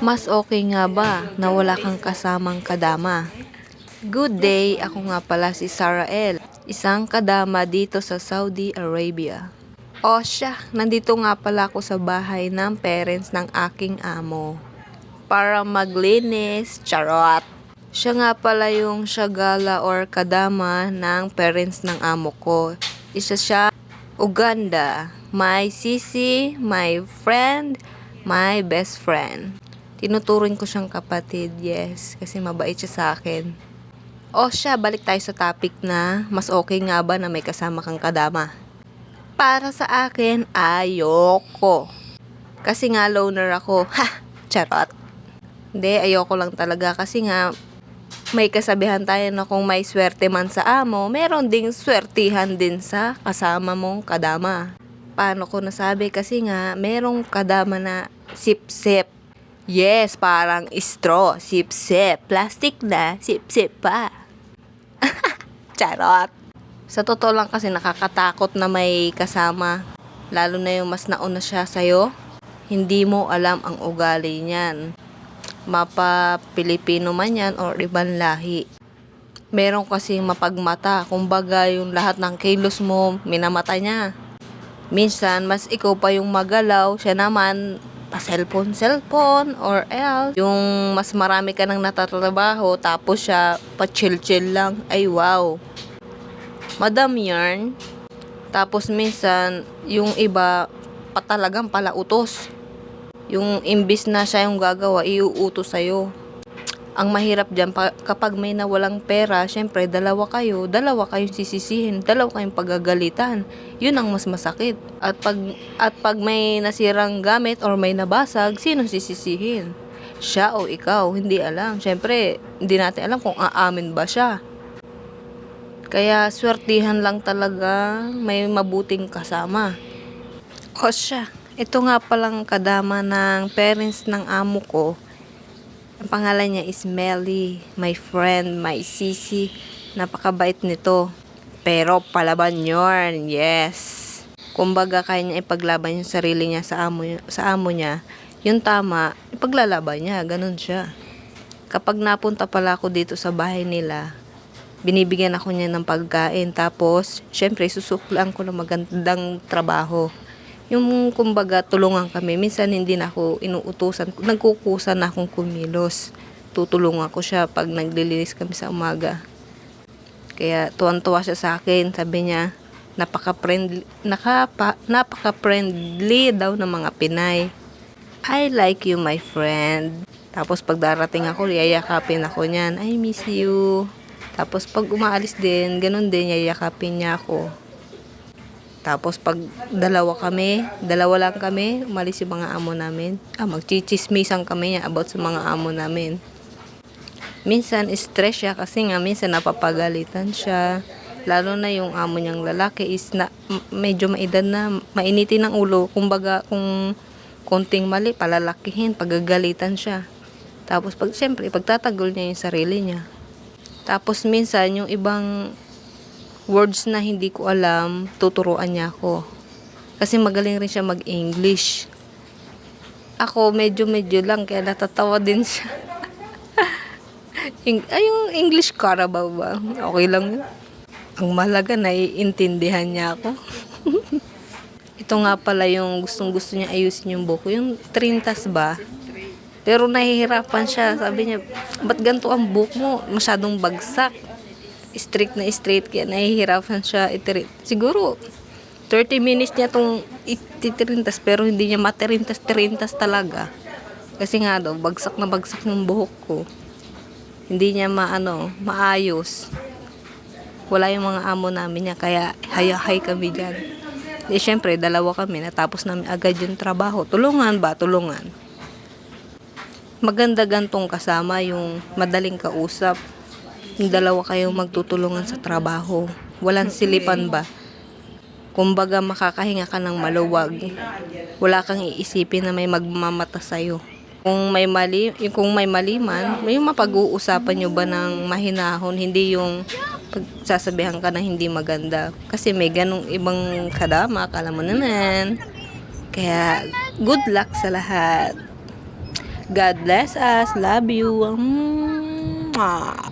Mas okay nga ba na wala kang kasamang kadama? Good day, ako nga pala si Sarah L. Isang kadama dito sa Saudi Arabia. O siya, nandito nga pala ako sa bahay ng parents ng aking amo. Para maglinis, charot. Siya nga pala yung shagala or kadama ng parents ng amo ko. Isa siya Uganda. My sisi, my friend, my best friend. Tinuturing ko siyang kapatid, yes, kasi mabait siya sa akin. O siya, balik tayo sa topic na mas okay nga ba na may kasama kang kadama? Para sa akin, ayoko. Kasi nga loner ako. Ha! Charot. Hindi, ayoko lang talaga kasi nga may kasabihan tayo na kung may swerte man sa amo, meron ding swertihan din sa kasama mong kadama. Paano ko nasabi? Kasi nga, merong kadama na sip-sip. Yes, parang straw, sip-sip. Plastic na, sip-sip pa. Charot. Sa totoo lang kasi nakakatakot na may kasama. Lalo na yung mas nauna siya sa'yo. Hindi mo alam ang ugali niyan. Mapa Pilipino man yan or ibang lahi. Meron kasi mapagmata. Kumbaga yung lahat ng kilos mo, minamata niya. Minsan, mas ikaw pa yung magalaw. Siya naman, pa-cellphone, cellphone, or else, yung mas marami ka nang natatrabaho, tapos siya, pa-chill-chill lang. Ay, wow. Madam yarn. Tapos minsan, yung iba, patalagang pala utos. Yung imbis na siya yung gagawa, iuutos sa'yo. Ang mahirap dyan, pa, kapag may nawalang pera, syempre, dalawa kayo, dalawa kayong sisisihin, dalawa kayong pagagalitan. Yun ang mas masakit. At pag, at pag may nasirang gamit or may nabasag, sino sisisihin? Siya o ikaw, hindi alam. Syempre, hindi natin alam kung aamin ba siya. Kaya swertihan lang talaga may mabuting kasama. O siya, ito nga palang kadama ng parents ng amo ko. Ang pangalan niya is Melly, my friend, my sisi. Napakabait nito. Pero palaban yun, yes. Kumbaga kaya niya ipaglaban yung sarili niya sa amo, sa amo niya. Yung tama, ipaglalaban niya, ganun siya. Kapag napunta pala ako dito sa bahay nila, binibigyan ako niya ng pagkain. Tapos, syempre, susuklaan ko ng magandang trabaho. Yung kumbaga tulungan kami. Minsan hindi na ako inuutusan. Nagkukusa na akong kumilos. Tutulungan ko siya pag naglilinis kami sa umaga. Kaya tuwan-tuwa siya sa akin. Sabi niya, napaka-friendly, nakapa, napaka-friendly daw ng mga Pinay. I like you, my friend. Tapos pag darating ako, yayakapin ako niyan. I miss you. Tapos pag umaalis din, ganun din, yayakapin niya ako. Tapos pag dalawa kami, dalawa lang kami, umalis yung mga amo namin. Ah, magchichismisan kami niya about sa mga amo namin. Minsan stress siya kasi nga minsan napapagalitan siya. Lalo na yung amo niyang lalaki is na medyo maedad na mainitin ng ulo. Kumbaga kung konting mali, palalakihin, pagagalitan siya. Tapos pag siyempre, pagtatagol niya yung sarili niya. Tapos minsan yung ibang words na hindi ko alam, tuturuan niya ako. Kasi magaling rin siya mag-English. Ako, medyo-medyo lang, kaya natatawa din siya. Ay, yung English Carabao ba? Okay lang yun. Ang mahalaga, naiintindihan niya ako. Ito nga pala yung gustong gusto niya ayusin yung buko. Yung trintas ba? Pero nahihirapan siya. Sabi niya, ba't ganito ang book mo? Masyadong bagsak strict na straight kaya nahihirapan siya itirin. Siguro 30 minutes niya tong ititirintas pero hindi niya matirintas-tirintas talaga. Kasi nga daw, bagsak na bagsak yung buhok ko. Hindi niya maano, maayos. Wala yung mga amo namin niya kaya hayahay kami dyan. Eh, syempre, dalawa kami. Natapos namin agad yung trabaho. Tulungan ba? Tulungan. Maganda gantong kasama yung madaling kausap yung dalawa kayong magtutulungan sa trabaho. Walang silipan ba? Kumbaga makakahinga ka ng maluwag. Wala kang iisipin na may magmamata sa'yo. Kung may mali, kung may mali man, may mapag-uusapan nyo ba ng mahinahon, hindi yung pagsasabihan ka na hindi maganda. Kasi may ganong ibang kadama, kala mo naman. Kaya, good luck sa lahat. God bless us. Love you. Mwah.